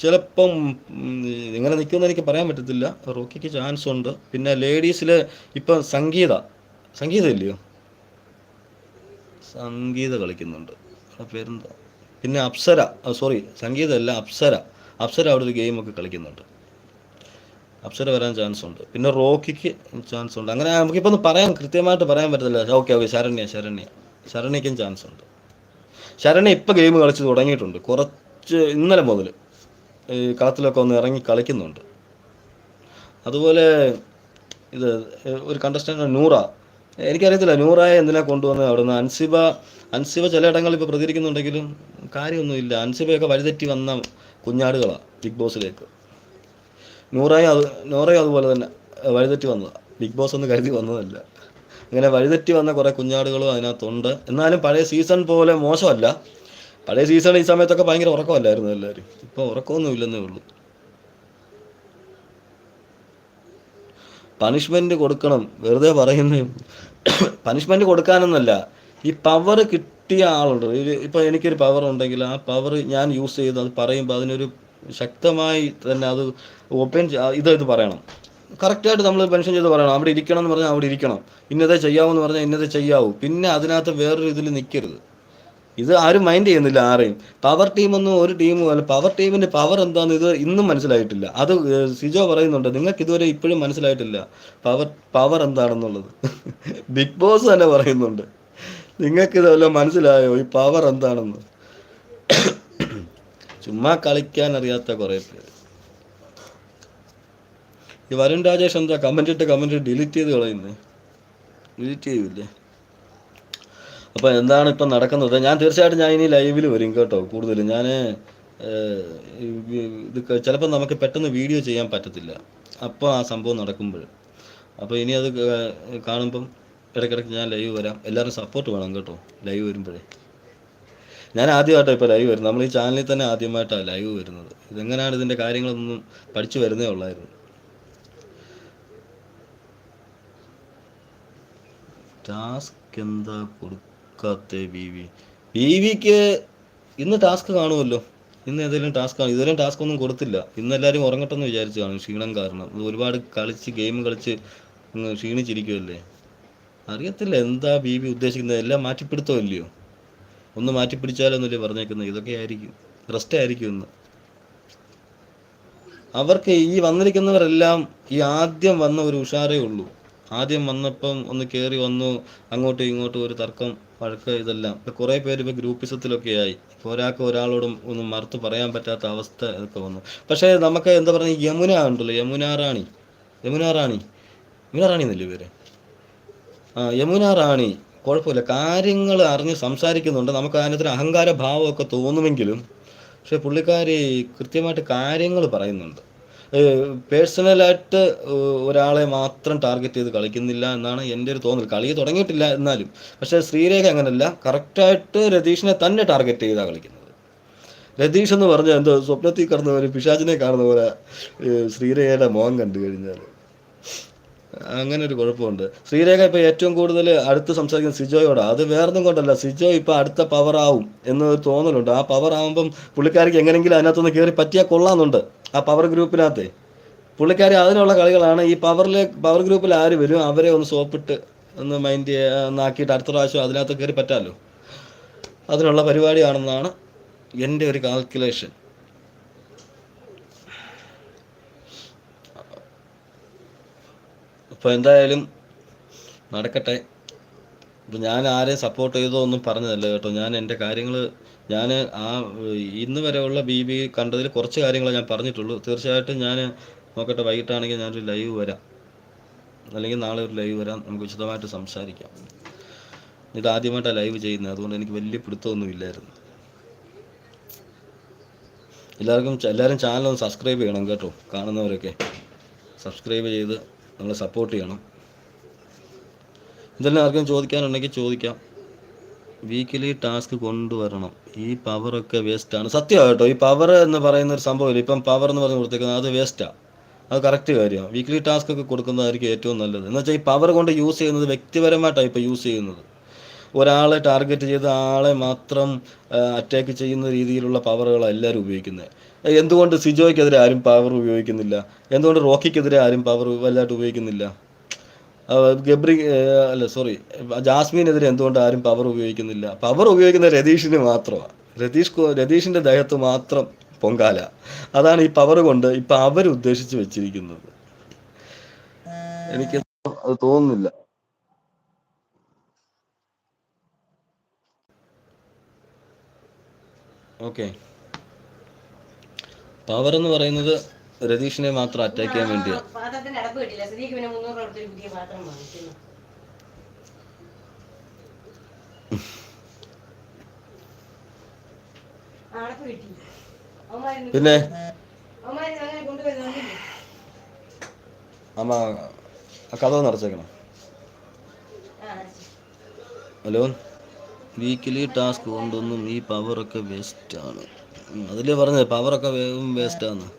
ചിലപ്പം എങ്ങനെ നിൽക്കുമെന്ന് എനിക്ക് പറയാൻ പറ്റത്തില്ല. റോക്കിക്ക് ചാൻസ് ഉണ്ട്. പിന്നെ ലേഡീസിൽ ഇപ്പം സംഗീത. സംഗീത ഇല്ലയോ? സംഗീത കളിക്കുന്നുണ്ട്. പേരെന്താ? പിന്നെ അപ്സര. സോറി സംഗീതമല്ല അപ്സര. അപ്സര അവിടെ ഒരു ഗെയിമൊക്കെ കളിക്കുന്നുണ്ട്. അപ്സര വരാൻ ചാൻസ് ഉണ്ട്. പിന്നെ റോക്കിക്ക് ചാൻസ് ഉണ്ട്. അങ്ങനെ നമുക്കിപ്പോൾ ഒന്ന് പറയാൻ കൃത്യമായിട്ട് പറയാൻ പറ്റത്തില്ല. Okay okay. ശരണ്യ ശരണ്യ. ശരണ്യക്കും ചാൻസ് ഉണ്ട്. ശരണ്യ ഇപ്പം ഗെയിം കളിച്ച് തുടങ്ങിയിട്ടുണ്ട്. കുറച്ച് ഇന്നലെ മുതൽ ഈ കളത്തിലൊക്കെ ഒന്ന് ഇറങ്ങി കളിക്കുന്നുണ്ട്. അതുപോലെ ഇത് ഒരു കണ്ടസ്റ്റന്റ് നൂറ. എനിക്കറിയത്തില്ല നൂറായ എന്തിനാ കൊണ്ടുവന്നത് അവിടെ നിന്ന് അൻസിബ അൻസിബ ചിലയിടങ്ങളിൽ ഇപ്പോൾ പ്രതികരിക്കുന്നുണ്ടെങ്കിലും കാര്യമൊന്നുമില്ല അൻസിബയൊക്കെ വഴിതെറ്റി വന്ന കുഞ്ഞാടുകളാണ് ബിഗ് ബോസിലേക്ക്. നൂറായും അത് നൂറയും അതുപോലെ തന്നെ വഴിതെറ്റി വന്നതാണ് ബിഗ് ബോസ് ഒന്നും കരുതി വന്നതല്ല. ഇങ്ങനെ വഴിതെറ്റി വന്ന കുറേ കുഞ്ഞാടുകളും അതിനകത്തുണ്ട്. എന്നാലും പഴയ സീസൺ പോലെ മോശമല്ല. പഴയ സീസൺ ഈ സമയത്തൊക്കെ ഭയങ്കര ഉറക്കമല്ലായിരുന്നു എല്ലാവരും ഇപ്പോൾ ഉറക്കമൊന്നും ഇല്ലെന്നേ ഉള്ളൂ. പണിഷ്മെന്റ് കൊടുക്കണം. വെറുതെ പറയുന്ന. പണിഷ്മെന്റ് കൊടുക്കാനൊന്നല്ല. ഈ പവർ കിട്ടിയ ആളുണ്ട്. ഇപ്പോൾ എനിക്കൊരു പവർ ഉണ്ടെങ്കിൽ ആ പവർ ഞാൻ യൂസ് ചെയ്ത് അത് പറയുമ്പോൾ അതിനൊരു ശക്തമായി തന്നെ അത് ഓപ്പൺ ഇത് ഇത് പറയണം. കറക്റ്റായിട്ട് നമ്മൾ മെൻഷൻ ചെയ്ത് പറയണം. അവിടെ ഇരിക്കണം എന്ന് പറഞ്ഞാൽ അവിടെ ഇരിക്കണം. ഇന്നതേ ചെയ്യാവൂ പറഞ്ഞാൽ ഇന്നതേ ചെയ്യാവൂ. പിന്നെ അതിനകത്ത് വേറൊരു ഇതിൽ നിൽക്കരുത് ഇത് ആരും മൈൻഡ് ചെയ്യുന്നില്ല ആരെയും. പവർ ടീമൊന്നും ഒരു ടീമും അല്ല. പവർ ടീമിന്റെ പവർ എന്താണെന്ന് ഇത് ഇന്നും മനസ്സിലായിട്ടില്ല. അത് സിജോ പറയുന്നുണ്ട്. നിങ്ങൾക്ക് ഇതുവരെ ഇപ്പോഴും മനസ്സിലായിട്ടില്ല. പവർ പവർ എന്താണെന്നുള്ളത്. <laughs> ബിഗ് ബോസ് തന്നെ പറയുന്നുണ്ട്. നിങ്ങൾക്ക് ഇതെല്ലാം മനസ്സിലായോ? ഈ പവർ എന്താണെന്ന്? <coughs> ചുമ്മാ കളിക്കാൻ അറിയാത്ത കുറേ പേര്. ഈ വരുൺ രാജേഷ് എന്താ കമന്റ് ഇട്ട് കമന്റ് ഡിലീറ്റ് ചെയ്ത് കളയുന്നത് ഡിലീറ്റ് ചെയ്യൂലേ അപ്പോൾ എന്താണ് ഇപ്പം നടക്കുന്നത്? ഞാൻ തീർച്ചയായിട്ടും ഞാൻ ഇനി ലൈവിൽ വരും കേട്ടോ കൂടുതലും. ഞാൻ ഇത് ചിലപ്പോൾ നമുക്ക് പെട്ടെന്ന് വീഡിയോ ചെയ്യാൻ പറ്റത്തില്ല. അപ്പോൾ ആ സംഭവം നടക്കുമ്പോൾ അപ്പോൾ ഇനി അത് കാണുമ്പം ഇടയ്ക്കിടയ്ക്ക് ഞാൻ ലൈവ് വരാം. എല്ലാവരും സപ്പോർട്ട് വേണം കേട്ടോ ലൈവ് വരുമ്പോഴേ. ഞാൻ ആദ്യമായിട്ടാണ് ഇപ്പോൾ ലൈവ് വരുന്നത്. നമ്മൾ ഈ ചാനലിൽ തന്നെ ആദ്യമായിട്ടാണ് ലൈവ് വരുന്നത്. ഇതെങ്ങനെയാണ് ഇതിന്റെ കാര്യങ്ങളൊന്നും പഠിച്ചു വരുന്നേ ഉള്ളായിരുന്നു. ടാസ്ക് എന്താ കൊടുക്കാത്ത ബി വി ബി വിക്ക് ഇന്ന് ടാസ്ക് കാണുമല്ലോ. ഇന്ന് ഏതെങ്കിലും ടാസ്ക് കാണും. ഇതുവരെയും ടാസ്ക് ഒന്നും കൊടുത്തില്ല. ഇന്ന് എല്ലാവരും ഉറങ്ങട്ടെന്ന് വിചാരിച്ചു കാണും. ക്ഷീണം കാരണം. ഒരുപാട് കളിച്ച് ഗെയിം കളിച്ച് ക്ഷീണിച്ചിരിക്കുമല്ലേ അറിയത്തില്ല എന്താ ബി ബി ഉദ്ദേശിക്കുന്നത്. എല്ലാം മാറ്റിപ്പിടുത്തോ ഇല്ലയോ ഒന്ന് മാറ്റിപ്പിടിച്ചാലൊന്നുമില്ലേ പറഞ്ഞേക്കുന്നത്. ഇതൊക്കെ ആയിരിക്കും. റെസ്റ്റ് ആയിരിക്കും ഇന്ന്. അവർക്ക് ഈ വന്നിരിക്കുന്നവരെല്ലാം ഈ ആദ്യം വന്ന ഒരു ഉഷാറേ ഉള്ളൂ. ആദ്യം വന്നപ്പം ഒന്ന് കയറി വന്നു അങ്ങോട്ടും ഇങ്ങോട്ടും ഒരു തർക്കം വഴക്ക് ഇതെല്ലാം. ഇപ്പം കുറേ പേര് ഇപ്പോൾ ഗ്രൂപ്പിസത്തിലൊക്കെ ആയി. ഒരാൾക്ക് ഒരാളോടും ഒന്നും മറുത്ത് പറയാൻ പറ്റാത്ത അവസ്ഥ ഇതൊക്കെ വന്നു. പക്ഷേ നമുക്ക് എന്താ പറയുക യമുന ഉണ്ടല്ലോ യമുന റാണി. യമുന റാണി. യമുന റാണി എന്നല്ലേ പേര്? ആ യമുന റാണി. കുഴപ്പമില്ല. കാര്യങ്ങൾ അറിഞ്ഞ് സംസാരിക്കുന്നുണ്ട്. നമുക്ക് അതിനകത്തൊരു അഹങ്കാര ഭാവമൊക്കെ തോന്നുമെങ്കിലും പക്ഷെ പുള്ളിക്കാരി കൃത്യമായിട്ട് കാര്യങ്ങൾ പറയുന്നുണ്ട്. പേഴ്സണലായിട്ട് ഒരാളെ മാത്രം ടാർഗറ്റ് ചെയ്ത് കളിക്കുന്നില്ല എന്നാണ് എന്റെ ഒരു തോന്നൽ. കളി തുടങ്ങിയിട്ടില്ല എന്നാലും. പക്ഷേ ശ്രീരേഖ അങ്ങനല്ല. കറക്റ്റായിട്ട് രതീഷിനെ തന്നെ ടാർഗറ്റ് ചെയ്താണ് കളിക്കുന്നത്. രതീഷ് എന്ന് പറഞ്ഞാൽ എന്തോ സ്വപ്നത്തിൽ കടന്ന ഒരു പിശാചിനെ കാണുന്ന പോലെ ശ്രീരേഖയുടെ മോഹം കണ്ടു കഴിഞ്ഞാൽ അങ്ങനെ ഒരു കുഴപ്പമുണ്ട്. ശ്രീരേഖ ഇപ്പൊ ഏറ്റവും കൂടുതൽ അടുത്ത് സംസാരിക്കുന്ന സിജോയോടാ. അത് വേറൊന്നും കൊണ്ടല്ല. സിജോ ഇപ്പൊ അടുത്ത പവർ ആവും എന്ന് തോന്നലുണ്ട്. ആ പവർ ആവുമ്പം പുള്ളിക്കാരിക്ക് എങ്ങനെങ്കിലും അതിനകത്തൊന്ന് കയറി പറ്റിയാൽ കൊള്ളാമെന്നുണ്ട് ആ പവർ ഗ്രൂപ്പിനകത്തെ. പുള്ളിക്കാരി അതിനുള്ള കളികളാണ്. ഈ പവറിലെ പവർ ഗ്രൂപ്പിൽ ആര് വരും അവരെ ഒന്ന് സോപ്പിട്ട് ഒന്ന് മൈൻഡ് ആക്കിയിട്ട് അടുത്ത പ്രാവശ്യം അതിനകത്ത് കയറി പറ്റാമല്ലോ അതിനുള്ള പരിപാടിയാണെന്നാണ് എന്റെ ഒരു കാൽക്കുലേഷൻ അപ്പോൾ എന്തായാലും നടക്കട്ടെ. ഇപ്പം ഞാൻ ആരെ സപ്പോർട്ട് ചെയ്തോ ഒന്നും പറഞ്ഞതല്ല കേട്ടോ. ഞാൻ എന്റെ കാര്യങ്ങൾ ഞാൻ ആ ഇന്ന് വരെയുള്ള ബി ബി കണ്ടതിൽ കുറച്ച് കാര്യങ്ങൾ ഞാൻ പറഞ്ഞിട്ടുള്ളൂ. തീർച്ചയായിട്ടും ഞാൻ നോക്കട്ടെ വൈകിട്ടാണെങ്കിൽ ഞാനൊരു ലൈവ് വരാം. അല്ലെങ്കിൽ നാളെ ഒരു ലൈവ് വരാം. നമുക്ക് വിശദമായിട്ട് സംസാരിക്കാം. ഇത് ആദ്യമായിട്ടാണ് ലൈവ് ചെയ്യുന്നത്. അതുകൊണ്ട് എനിക്ക് വലിയ പിടുത്തമൊന്നും ഇല്ലായിരുന്നു. എല്ലാവർക്കും എല്ലാവരും ചാനൽ ഒന്ന് സബ്സ്ക്രൈബ് ചെയ്യണം കേട്ടോ. കാണുന്നവരൊക്കെ. സബ്സ്ക്രൈബ് ചെയ്ത് നമ്മളെ സപ്പോർട്ട് ചെയ്യണം. ഇതെല്ലാം ആർക്കും ചോദിക്കാനുണ്ടെങ്കിൽ ചോദിക്കാം. വീക്കിലി ടാസ്ക് കൊണ്ടുവരണം. ഈ പവറൊക്കെ വേസ്റ്റാണ് സത്യമാണ് കേട്ടോ ഈ പവർ എന്ന് പറയുന്ന ഒരു സംഭവമില്ല ഇപ്പം പവർ എന്ന് പറഞ്ഞ് കൊടുത്തേക്കുന്നത് അത് വേസ്റ്റാണ് അത് കറക്റ്റ് കാര്യമാണ് വീക്കിലി ടാസ്ക് ഒക്കെ കൊടുക്കുന്നതായിരിക്കും ഏറ്റവും നല്ലത്. എന്ന് വെച്ചാൽ ഈ പവർ കൊണ്ട് യൂസ് ചെയ്യുന്നത് വ്യക്തിപരമായിട്ടാണ് ഇപ്പോൾ യൂസ് ചെയ്യുന്നത്. ഒരാളെ ടാർഗറ്റ് ചെയ്ത് ആളെ മാത്രം അറ്റാക്ക് ചെയ്യുന്ന രീതിയിലുള്ള പവറുകളാണ് എല്ലാവരും ഉപയോഗിക്കുന്നത്. എന്തുകൊണ്ട് സിജോയ്ക്കെതിരെ ആരും പവർ ഉപയോഗിക്കുന്നില്ല? എന്തുകൊണ്ട് റോക്കിക്കെതിരെ ആരും പവർ വലുതായിട്ട് ഉപയോഗിക്കുന്നില്ല? ഗബ്രി അല്ല സോറി ജാസ്മിനെതിരെ എന്തുകൊണ്ട് ആരും പവർ ഉപയോഗിക്കുന്നില്ല? പവർ ഉപയോഗിക്കുന്ന രതീഷിന് മാത്രമാണ് രതീഷ് രതീഷിന്റെ ദേഹത്ത് മാത്രം പൊങ്കാല. അതാണ് ഈ പവർ കൊണ്ട് ഇപ്പം അവർ ഉദ്ദേശിച്ച് വെച്ചിരിക്കുന്നത്. എനിക്ക് അത് തോന്നുന്നില്ല. ഓക്കെ പവർ എന്ന് പറയുന്നത് രതീഷിനെ മാത്രം അറ്റാക്ക് ചെയ്യാൻ വേണ്ടിയാണ് പിന്നെ അമ്മ കഥ ഒന്ന് അടച്ചേക്കണം. ഹലോ? വീക്കിലി ടാസ്ക് കൊണ്ടൊന്നും ഈ പവറൊക്കെ വേസ്റ്റാണ് അതിലേ പറഞ്ഞത് പവറൊക്കെ വേഗം വേസ്റ്റ് ആണ്.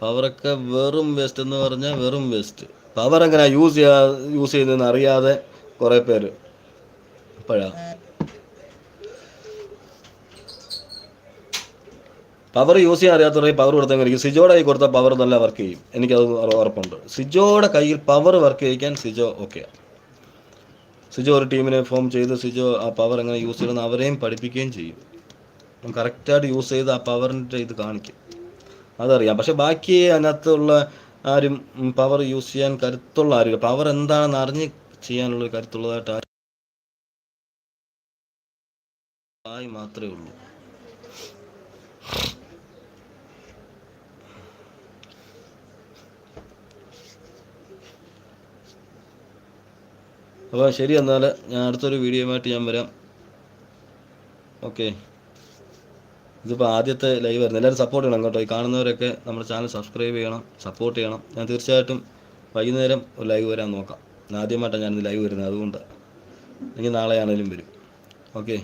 പവറൊക്കെ വെറും വേസ്റ്റ് എന്ന് പറഞ്ഞാൽ വെറും വേസ്റ്റ് പവർ എങ്ങനെ യൂസ് ചെയ്യാ യൂസ് ചെയ്യുന്നതെന്ന് അറിയാതെ കുറേ പേര്. അപ്പോഴാ പവർ യൂസ് ചെയ്യാൻ അറിയാത്തവർക്ക് പവർ കൊടുത്താൽ എനിക്ക് സിജോയുടെ കൈ കൊടുത്താൽ പവർ നല്ല വർക്ക് ചെയ്യും. എനിക്കത് ഉറ- ഉറപ്പുണ്ട്. സിജോടെ കയ്യിൽ പവർ വർക്ക് ചെയ്യിക്കാൻ സിജോ ഓക്കെയാണ് സിജോ ഒരു ടീമിനെ ഫോം ചെയ്ത് സിജോ ആ പവർ എങ്ങനെ യൂസ് ചെയ്യണമെന്ന് അവരെയും പഠിപ്പിക്കുകയും ചെയ്യും. കറക്റ്റായിട്ട് യൂസ് ചെയ്ത് ആ പവറിന്റെ ഇത് കാണിക്കും. അതറിയാം. പക്ഷെ ബാക്കി അതിനകത്തുള്ള ആരും പവർ യൂസ് ചെയ്യാൻ കരുത്തുള്ള ആരും പവർ എന്താണെന്ന് അറിഞ്ഞ് ചെയ്യാനുള്ള കരുത്തുള്ളതായിട്ട് ആരും ആയി മാത്രമേ ഉള്ളൂ. അപ്പോൾ ശരി എന്നാൽ ഞാൻ അടുത്തൊരു വീഡിയോയുമായിട്ട് ഞാൻ വരാം. ഓക്കെ ഇതിപ്പോൾ ആദ്യത്തെ ലൈവ് ആയിരുന്നു. എല്ലാവരും സപ്പോർട്ട് ചെയ്യണം കേട്ടോ. ഈ കാണുന്നവരൊക്കെ നമ്മുടെ ചാനൽ സബ്സ്ക്രൈബ് ചെയ്യണം സപ്പോർട്ട് ചെയ്യണം. ഞാൻ തീർച്ചയായിട്ടും വൈകുന്നേരം ഒരു ലൈവ് വരാൻ നോക്കാം. ആദ്യമായിട്ടാണ് ഞാനിത് ലൈവ് വരുന്നത്. അതുകൊണ്ട് എനിക്ക് നാളെ ആണെങ്കിലും വരും. ഓക്കെ